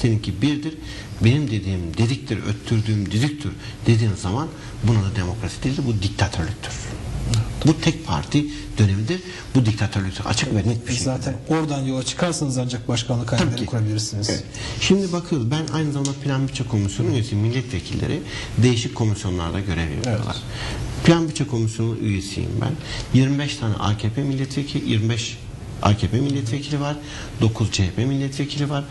seninki birdir. Benim dediğim dediktir, öttürdüğüm didiktir dediğin zaman buna da demokrasi değildir. Bu diktatörlüktür. Bu tek parti dönemidir. Bu diktatörlüktür. Açık ve net bir şey. Zaten oradan yola çıkarsanız ancak başkanlık hayalleri kurabilirsiniz. Evet. Şimdi bakıyoruz ben aynı zamanda Plan Bütçe Komisyonu üyesiyim. Milletvekilleri değişik komisyonlarda görev yapıyorlar. Plan Bütçe Komisyonu üyesiyim ben. 25 tane AKP milletvekili, 25 AKP milletvekili var, 9 CHP milletvekili var,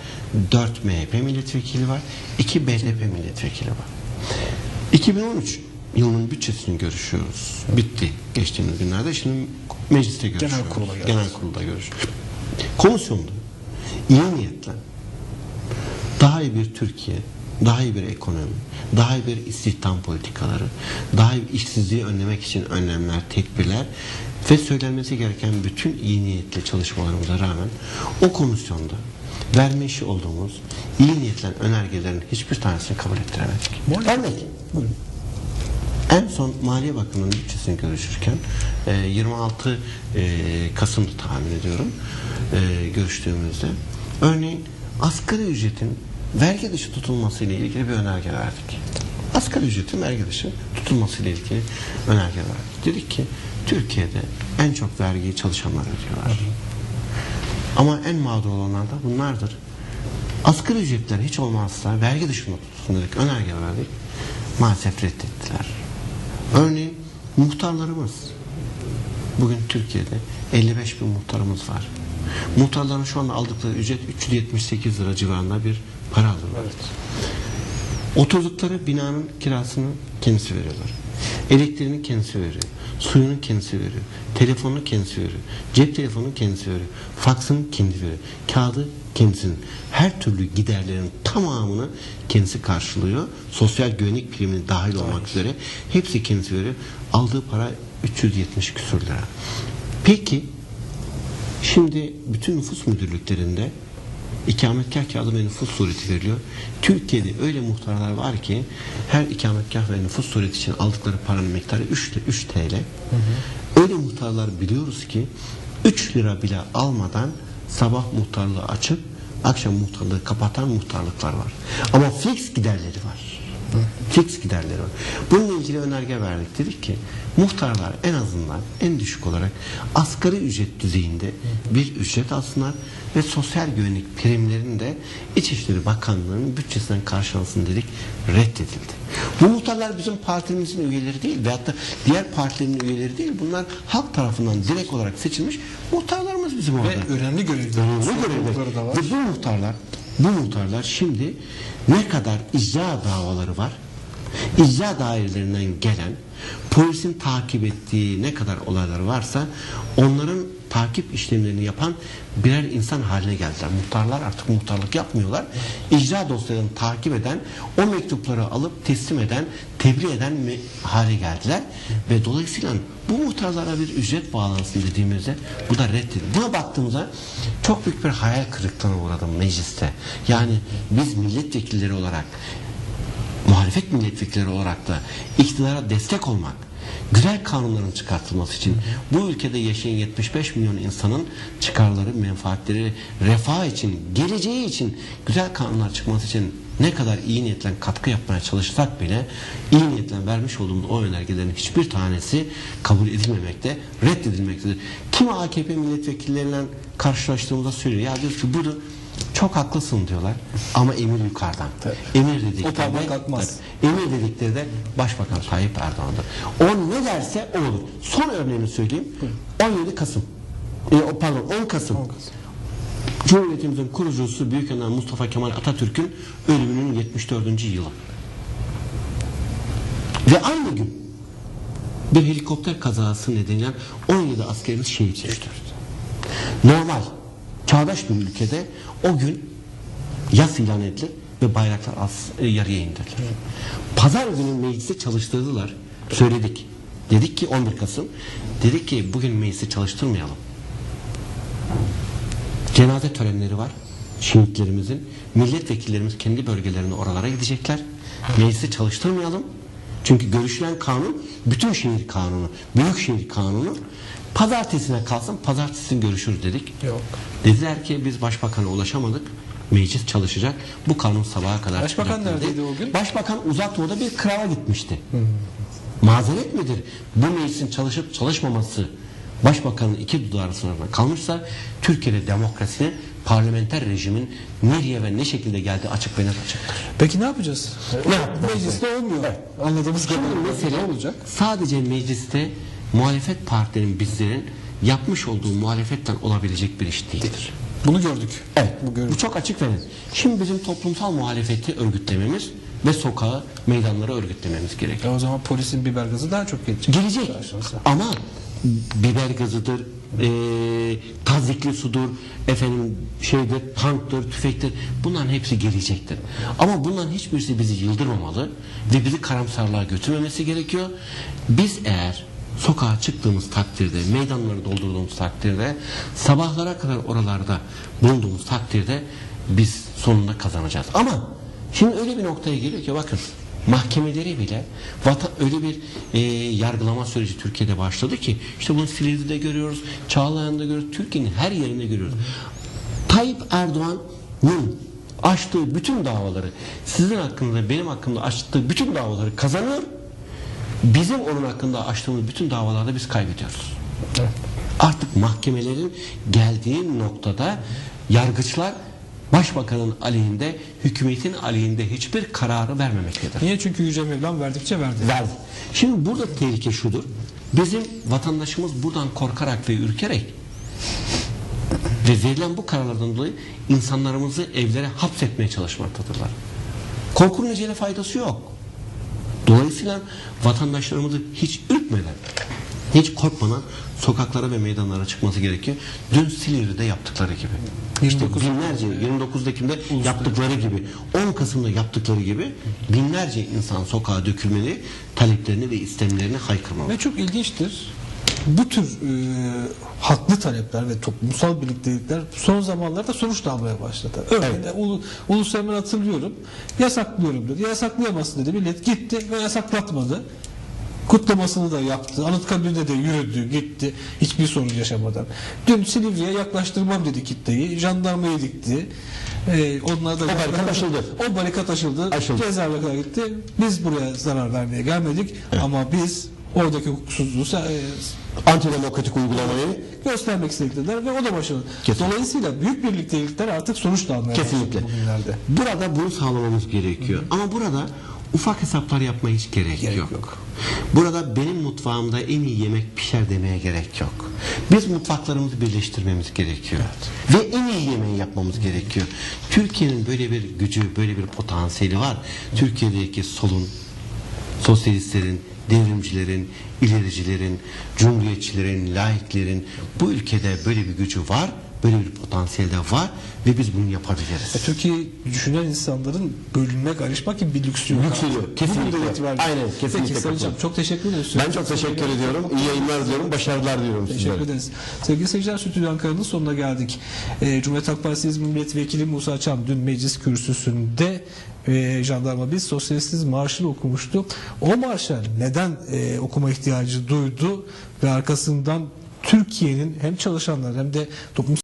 4 MHP milletvekili var, 2 BDP milletvekili var. 2013 yılının bütçesini görüşüyoruz. Bitti geçtiğimiz günlerde. Şimdi mecliste görüşüyoruz. kurula geldik. Genel kurulda görüşüyoruz. Komisyonda iyi niyetle daha iyi bir Türkiye, daha iyi bir ekonomi, daha iyi bir istihdam politikaları, daha iyi işsizliği önlemek için önlemler, tedbirler ve söylenmesi gereken bütün iyi niyetli çalışmalarımıza rağmen o komisyonda vermiş olduğumuz iyi niyetlen önergelerin hiçbir tanesini kabul ettiremedik. Örnek. En son Maliye Bakanı'nın bütçesini görüşürken e, 26 e, Kasım'da tahmin ediyorum e, görüştüğümüzde örneğin asgari ücretin vergi dışı tutulması ile ilgili bir önerge verdik. Asgari ücretin vergi dışı tutulması ile ilgili önerge verdik. Dedik ki Türkiye'de en çok vergiyi çalışanlar ödüyorlar. Ama en mağdur olanlar da bunlardır. Asgari ücretler hiç olmazsa vergi dışında tutulsun dedik, önerge verdik. Maalesef reddettiler. Örneğin muhtarlarımız. Bugün Türkiye'de 55 bin muhtarımız var. Muhtarların şu anda aldıkları ücret 378 lira civarında bir para alıyorlar. Oturdukları binanın kirasını kendisi veriyorlar. Elektriğini kendisi veriyor. Suyunu kendisi veriyor. Telefonunu kendisi veriyor. Cep telefonunu kendisi veriyor. Faksını kendisi veriyor. Kağıdı kendisinin. Her türlü giderlerin tamamını kendisi karşılıyor. Sosyal güvenlik primini dahil olmak üzere hepsi kendisi veriyor. Aldığı para 370 küsur lira. Peki Şimdi bütün nüfus müdürlüklerinde ikametgah kağıdı ve nüfus sureti veriliyor. Türkiye'de öyle muhtarlar var ki her ikametgah ve nüfus sureti için aldıkları paranın miktarı 3, li- 3 TL. Öyle muhtarlar biliyoruz ki 3 lira bile almadan sabah muhtarlığı açıp akşam muhtarlığı kapatan muhtarlıklar var. Ama fix giderleri var. Fix giderleri var. Bununla ilgili önerge verdik. Dedik ki muhtarlar en azından en düşük olarak asgari ücret düzeyinde bir ücret alsınlar ve sosyal güvenlik primlerini de İçişleri Bakanlığı'nın bütçesinden karşılansın dedik. Reddedildi. Bu muhtarlar bizim partimizin üyeleri değil veyahut da diğer partilerin üyeleri değil. Bunlar halk tarafından direkt olarak seçilmiş muhtarlarımız bizim orada. Ve önemli görevler. Önemli görevler. Ve bu muhtarlar, bu muhtarlar şimdi ne kadar icra davaları var, icra dairelerinden gelen, polisin takip ettiği ne kadar olaylar varsa onların takip işlemlerini yapan birer insan haline geldiler. Muhtarlar artık muhtarlık yapmıyorlar. İcra dosyalarını takip eden, o mektupları alıp teslim eden, tebliğ eden mi- hale geldiler. Ve dolayısıyla bu muhtarlara bir ücret bağlansın dediğimizde bu da reddedildi. Buna baktığımızda çok büyük bir hayal kırıklığına uğradım mecliste. Yani biz milletvekilleri olarak muhalefet milletvekilleri olarak da iktidara destek olmak, güzel kanunların çıkartılması için bu ülkede yaşayan 75 milyon insanın çıkarları, menfaatleri, refah için, geleceği için güzel kanunlar çıkması için ne kadar iyi niyetle katkı yapmaya çalışsak bile iyi niyetle vermiş olduğumuz o önergelerin hiçbir tanesi kabul edilmemekte, reddedilmektedir. Kim AKP milletvekilleriyle karşılaştığımızda söylüyor. Ya diyoruz ki bunu çok haklısın diyorlar ama emir yukarıdan. Emir dedikleri O. Emir dedikleri de Başbakan Tayyip Erdoğan'dır. O ne derse o olur. Son örneğini söyleyeyim. 17 Kasım. E, o, pardon 10 Kasım. 10 Kasım. Cumhuriyetimizin kurucusu Büyükönder Mustafa Kemal Atatürk'ün ölümünün 74. yılı. Ve aynı gün bir helikopter kazası nedeniyle 17 askerimiz şehit düştü. Normal, çağdaş bir ülkede o gün yas ilan edilir ve bayraklar az, e, yarıya indirilir. Pazar günü meclise çalıştırdılar. Söyledik. Dedik ki 11 Kasım. Dedik ki bugün meclisi çalıştırmayalım. Cenaze törenleri var. Şehitlerimizin. Milletvekillerimiz kendi bölgelerine oralara gidecekler. Meclisi çalıştırmayalım. Çünkü görüşülen kanun bütün şehir kanunu, büyük şehir kanunu. Pazartesine kalsın, pazartesi görüşürüz dedik. Yok. Dediler ki biz başbakana ulaşamadık. Meclis çalışacak. Bu kanun sabaha kadar Başbakan çıkacak neredeydi o gün? Başbakan uzak doğuda bir krala gitmişti. Mazeret midir? Bu meclisin çalışıp çalışmaması başbakanın iki dudağı arasında kalmışsa Türkiye'de demokrasinin parlamenter rejimin nereye ve ne şekilde geldiği açık ve net açıktır. Peki ne yapacağız? Ne yapacağız? Mecliste olmuyor. Anladığımız Şimdi kadarıyla. mesele olacak? sadece mecliste muhalefet partilerinin bizlerin yapmış olduğu muhalefetten olabilecek bir iş değildir. Bunu gördük. Evet, Bu bu, görüntü. çok açık ve net. Şimdi bizim toplumsal muhalefeti örgütlememiz ve sokağı, meydanları örgütlememiz gerekiyor. E o zaman polisin biber gazı daha çok gelecek. Gelecek ama biber gazıdır, eee tazikli sudur, efendim şeydir, tanktır, tüfektir. Bunların hepsi gelecektir. Ama bunların hiçbirisi bizi yıldırmamalı ve bizi karamsarlığa götürmemesi gerekiyor. Biz eğer sokağa çıktığımız takdirde, meydanları doldurduğumuz takdirde, sabahlara kadar oralarda bulunduğumuz takdirde biz sonunda kazanacağız. Ama şimdi öyle bir noktaya geliyor ki bakın mahkemeleri bile vatan öyle bir e, yargılama süreci Türkiye'de başladı ki işte bunu Silivri'de görüyoruz, Çağlayan'da görüyoruz, Türkiye'nin her yerinde görüyoruz. Tayyip Erdoğan'ın açtığı bütün davaları, sizin hakkında, benim hakkımda açtığı bütün davaları kazanıyor. Bizim onun hakkında açtığımız bütün davalarda biz kaybediyoruz. Artık mahkemelerin geldiği noktada yargıçlar başbakanın aleyhinde, hükümetin aleyhinde hiçbir kararı vermemektedir. Niye? Çünkü Yüce Mevlam verdikçe verdi. Verdi. Şimdi burada tehlike şudur. Bizim vatandaşımız buradan korkarak ve ürkerek ve verilen bu kararlardan dolayı insanlarımızı evlere hapsetmeye çalışmaktadırlar. Korkunun ecele faydası yok. Dolayısıyla vatandaşlarımızı hiç ürkmeden, hiç korkmadan sokaklara ve meydanlara çıkması gerekiyor. Dün Silivri'de yaptıkları gibi. 29 işte binlerce, 29 Ekim'de yaptıkları gibi, 10 Kasım'da yaptıkları gibi binlerce insan sokağa dökülmeli, taleplerini ve istemlerini haykırmalı. Ve çok ilginçtir. Bu tür e, haklı talepler ve toplumsal birliktelikler son zamanlarda sonuç almaya başladı. Örneğin Evet. Ulu, Ulus Emre hatırlıyorum. Yasaklıyorum dedi. Yasaklayamazsın dedi. Millet gitti ve yasaklatmadı. Kutlamasını da yaptı. Anıtkabir'de de yürüdü, gitti. Hiçbir sorun yaşamadan. Dün Silivri'ye yaklaştırmam dedi kitleyi. Jandarmayı dikti. Ee, onlar da O barikat aşıldı. O barikat aşıldı. Aşıldı. Cezaevine kadar gitti. Biz buraya zarar vermeye gelmedik ama biz oradaki hukuksuzluğu e, Antidemokratik uygulamayı göstermek istedikler ve o da başarılı. Kesinlikle. Dolayısıyla büyük birliktelikler artık sonuç da almaya Kesinlikle. bugünlerde. Burada bunu sağlamamız gerekiyor. Ama burada ufak hesaplar yapmaya hiç gerek, Gerek yok. yok. Burada benim mutfağımda en iyi yemek pişer demeye gerek yok. Biz mutfaklarımızı birleştirmemiz gerekiyor. Ve en iyi yemeği yapmamız gerekiyor. Türkiye'nin böyle bir gücü, böyle bir potansiyeli var. Türkiye'deki solun, sosyalistlerin, devrimcilerin, ilericilerin, cumhuriyetçilerin, laiklerin bu ülkede böyle bir gücü var, böyle bir potansiyel de var ve biz bunu yapabiliriz. E, Türkiye düşünen insanların bölünmek, ayrışmak gibi bir lüksü yok. Lüksü yok, kesinlikle. Aynen, kesinlikle Peki Sayın çok teşekkür ederiz. Ben çok teşekkür ediyorum. İyi yayınlar diliyorum. Başarılar diliyorum Teşekkür sizlere. ederiz. Sevgili seyirciler Stüdyo Ankara'nın sonuna geldik. Ee, Cumhuriyet Halk Partisi İzmir Milletvekili Musa Çam dün meclis kürsüsünde e, jandarma biz sosyalistiz marşını okumuştu. O marşa neden e, okuma ihtiyacı duydu ve arkasından Türkiye'nin hem çalışanlar hem de toplum